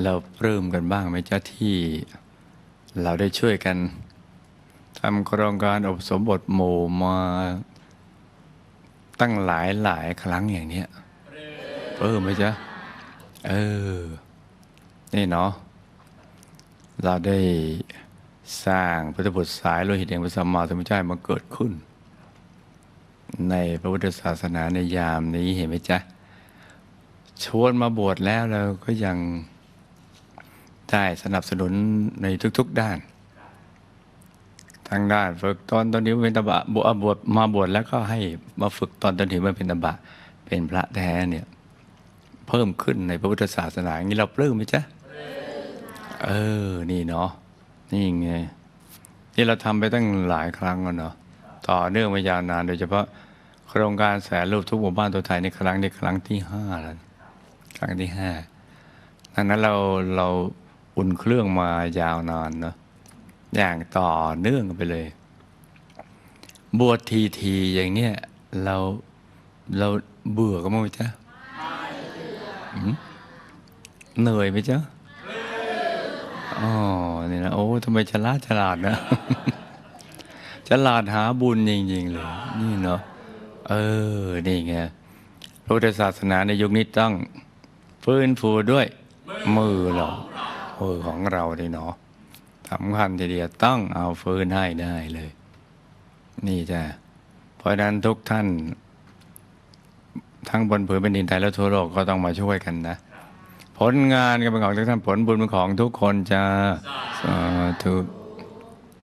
เราปลื้มกันบ้างไหมจ๊ะที่เราได้ช่วยกันทำโครงการอบสมบทหมู่มาตั้งหลายหลายครั้งอย่างเนี้ยปลื้มไหมจ๊ะ เออ นี่เนาะ เราได้สร้างพุทธบุตรสายโลหิตแห่งพระสัมมาสัมพุทธเจ้ามาเกิดขึ้น ในพระพุทธศาสนาในยามนี้เห็นไหมจ๊ะ ชวนมาบวชแล้วเราก็ยัง ได้สนับสนุนในทุก ๆด้าน ทางด้านฝึกตอนตอนนี้เป็นตบะบวชบวชมาบวชแล้วก็ให้มาฝึกตอนตอนที่มันเป็นตบะ เป็นพระแท้เนี่ยเพิ่มขึ้นในพระพุทธศาสนาอย่างนี้เราปลื้มไหมจ๊ะเออนี่เนาะนี่ไงที่เราทำไปตั้งหลายครั้งแล้วเนาะต่อเนื่องมายาวนาน โดยเฉพาะโครงการแสนรูปทุกหมู่บ้านตัวไทยในครั้งนี้ครั้งที่ห้าแล้วครั้งที่ห้าดังนั้นเราเรา อุ่นเครื่องมายาวนานเนาะอย่างต่อเนื่องไปเลย บวชทีทีอย่างเนี้ยเราเราเบื่อกันมั้ยจ๊ะเหนื่อยไหมจ๊ะอ๋อนี่นะโอ้ทำไมฉลาดฉลาดนะฉลาดหาบุญจริงๆเลย นี่เนาะเออ นี่ไงพระพุทธศาสนาในยุคนี้ต้องฟื้นฟูด้วยมือเรา มือของเราเลยเนาะสำคัญทีเดียวต้องเอาฟื้นให้ได้เลย นี่จ้ะเพราะนั้นทุกท่าน ทั้งบนผืนแผ่นดินไทยและทั่วโลกก็ต้องมาช่วยกันนะ ผลงานก็เป็นของทุกท่านผลบุญเป็นของทุกคนจ้าสาธุ